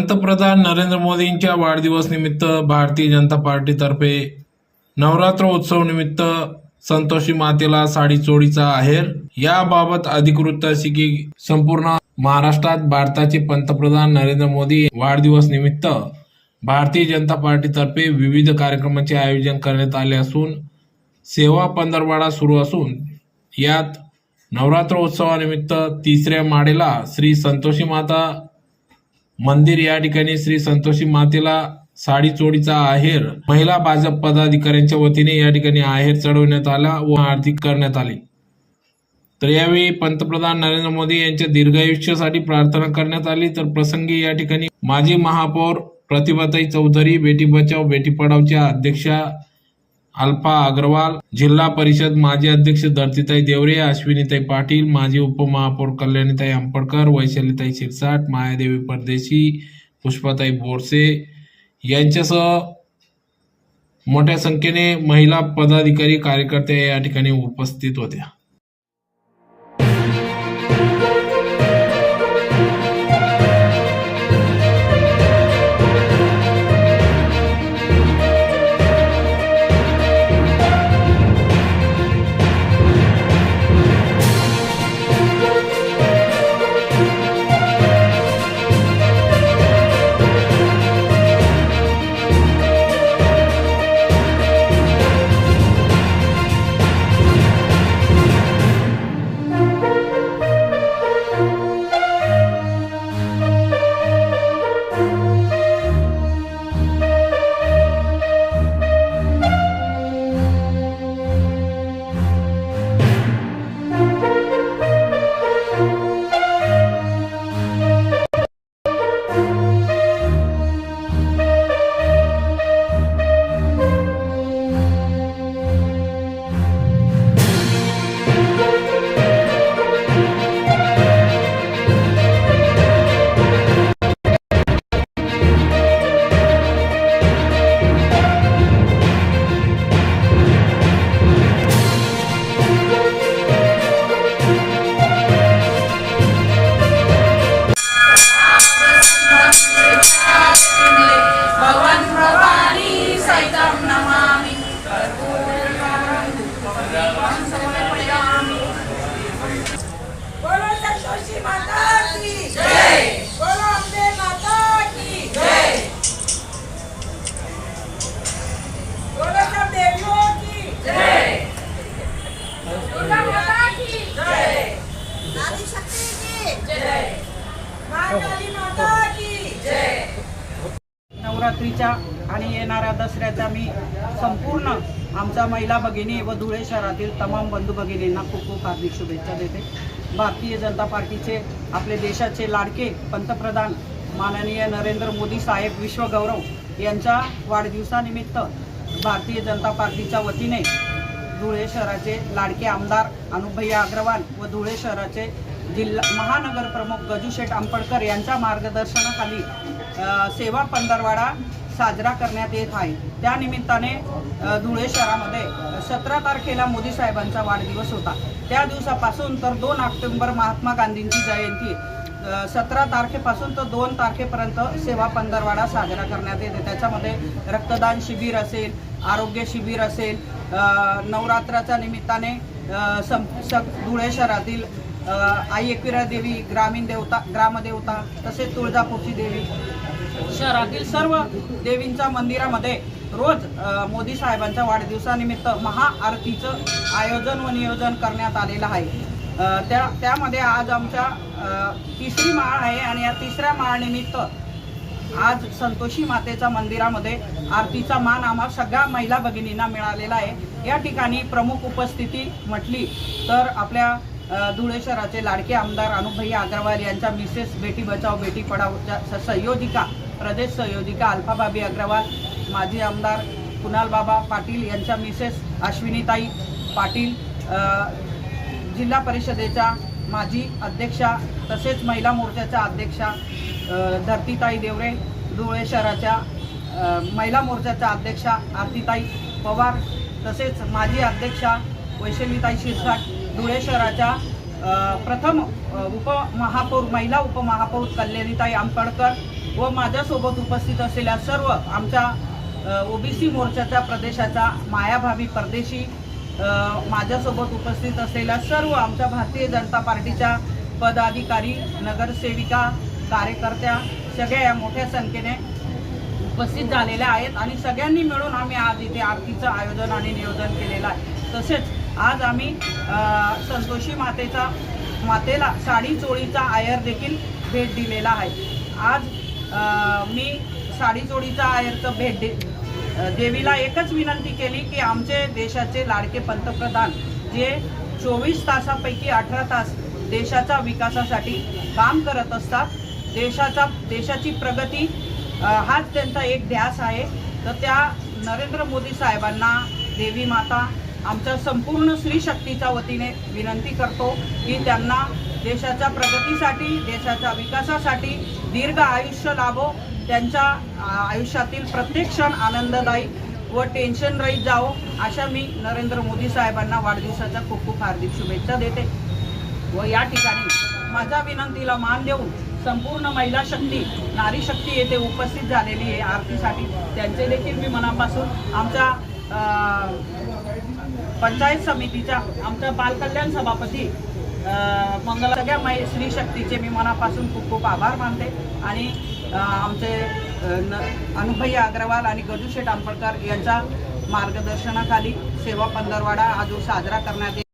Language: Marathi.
पंतप्रधान नरेंद्र मोदींच्या वाढदिवस निमित्त भारतीय जनता पार्टीतर्फे नवरात्र उत्सव निमित्त संतोषी मातेला साडी चोळीचा आहेर. याबाबत अधिकृत अशी की संपूर्ण महाराष्ट्रात भारताचे पंतप्रधान नरेंद्र मोदी वाढदिवस निमित्त भारतीय जनता पार्टीतर्फे विविध कार्यक्रमांचे आयोजन करण्यात आले असून सेवा पंधरवाडा सुरू असून यात नवरात्र उत्सवानिमित्त तिसऱ्या माडेला श्री संतोषी माता मंदिर या ठिकाणी श्री संतोषी मातेला साडी चोडीचा आहेर महिला भाजप पदाधिकाऱ्यांच्या वतीने या ठिकाणी आहेर चढवण्यात आला व आरती करण्यात आली. तर यावेळी पंतप्रधान नरेंद्र मोदी यांच्या दीर्घायुष्यासाठी प्रार्थना करण्यात आली. तर प्रसंगी या ठिकाणी माजी महापौर प्रतिभाताई चौधरी बेटी बचाव बेटी पढावच्या अध्यक्षा अल्पा अग्रवाल जिल्हा परिषद माजी अध्यक्ष धरतीताई देवरे अश्विनीताई पाटील माजी उपमहापौर कल्याणीताई अंपडकर वैशालीताई शिरसाट मायादेवी परदेशी पुष्पाताई बोरसे यांच्यासह मोठ्या संख्येने महिला पदाधिकारी कार्यकर्ते या ठिकाणी उपस्थित होत्या. Thank. नवरात्रीच्या आणि येणाऱ्या दसऱ्याच्या मी संपूर्ण आमच्या महिला भगिनी व धुळे शहरातील तमाम बंधू भगिनींना खूप खूप हार्दिक शुभेच्छा देते. भारतीय जनता पार्टीचे आपले देशाचे लाडके पंतप्रधान माननीय नरेंद्र मोदी साहेब विश्वगौरव यांच्या वाढदिवसानिमित्त भारतीय जनता पार्टीच्या वतीने धुळे शहराचे लाडके आमदार अनुभैया अग्रवाल व धुळे शहराचे जिल्हा महानगर प्रमुख गजूशेठ आंबडकर यांच्या मार्गदर्शनाखाली सेवा पंधरवाडा साजरा करण्यात येत आहे. त्यानिमित्ताने धुळे शहरामध्ये सतरा तारखेला मोदी साहेबांचा वाढदिवस होता. त्या दिवसापासून तर दोन ऑक्टोंबर महात्मा गांधींची जयंती सतरा तारखेपासून तर दोन तारखेपर्यंत सेवा पंधरवाडा साजरा करण्यात येते. त्याच्यामध्ये रक्तदान शिबिर असेल आरोग्य शिबिर असेल नवरात्राच्या निमित्ताने सं स धुळे शहरातील आई एकविरा देवी ग्रामीण देवता ग्रामदेवता तसेच तुळजापूरची देवी. शहरातील सर्व देवींच्या मंदिरामध्ये रोज मोदी साहेबांच्या वाढदिवसानिमित्त महाआरतीचं आयोजन व नियोजन करण्यात आलेलं आहे. त्या त्यामध्ये आज आमच्या तिसरी माळ आहे आणि या तिसऱ्या माळनिमित्त आज संतोषी मातेच्या मंदिरामध्ये आरतीचा मान आम्हा सगळ्या महिला भगिनींना मिळालेला आहे. या ठिकाणी प्रमुख उपस्थिती म्हटली तर आपल्या धुळे शहराचे लाडके आमदार अनुभई अग्रवाल यांच्या मिसेस बेटी बचाव बेटी पढावच्या स- संयोजिका प्रदेश संयोजिका अल्फाबाबी अग्रवाल माजी आमदार कुणाल बाबा पाटील यांच्या मिसेस अश्विनीताई पाटील जिल्हा परिषदेच्या माजी अध्यक्षा तसेच महिला मोर्चाच्या अध्यक्षा धरतीताई देवरे धुळे शहराच्या महिला मोर्चाच्या अध्यक्षा आरतीताई पवार तसेच माजी अध्यक्षा वैशलीताई शिरसाट धुळे शहराच्या प्रथम उपमहापौर महिला उपमहापौर कल्याणीताई आंबेडकर व माझ्यासोबत उपस्थित असलेल्या सर्व आमच्या ओबीसी मोर्चाच्या प्रदेशाचा मायाभावी परदेशी माझ्यासोबत उपस्थित असलेल्या सर्व आमच्या भारतीय जनता पार्टीच्या पदाधिकारी नगरसेविका कार्यकर्त्या सगळ्या या मोठ्या संख्येने उपस्थित झालेल्या आहेत आणि सगळ्यांनी मिळून आम्ही आज इथे आरतीचं आयोजन आणि नियोजन केलेलं आहे. तसेच आज आम्ही संतोषी मातेचा मातेला साडी चोळीचा आयर देखील भेट दिलेला आहे. आज मी साडी चोळीचा आयरचं भेट दे देवीला एकच विनंती केली की आमचे देशाचे लाडके पंतप्रधान जे चोवीस तासापैकी अठरा तास देशाच्या विकासासाठी काम करत असतात देशाचा देशाची प्रगती हाच त्यांचा एक ध्यास आहे. तर त्या नरेंद्र मोदी साहेबांना देवी माता आमच्या संपूर्ण स्त्री शक्तीच्या वतीने विनंती करतो की त्यांना देशाच्या प्रगतीसाठी देशाच्या विकासासाठी दीर्घ आयुष्य लाभो. त्यांच्या आयुष्यातील प्रत्येक क्षण आनंददायी व टेन्शन रहित जावो. अशा मी नरेंद्र मोदी साहेबांना वाढदिवसाच्या खूप खूप हार्दिक शुभेच्छा देते. व या ठिकाणी माझ्या विनंतीला मान देऊन संपूर्ण महिला शक्ती नारी शक्ती येथे उपस्थित झालेली आहे. आरतीसाठी त्यांचे देखील मी मनापासून आमच्या पंचायत समितीच्या आमच्या बालकल्याण सभापती मंगला सगळ्या मै श्री शक्तीचे मी मनापासून खूप खूप आभार मानते. आणि आमचे अ, न अग्रवाल आणि गजू शेठ आंबेडकर यांच्या मार्गदर्शनाखाली सेवा पंधरवाडा आज साजरा करण्यात येईल.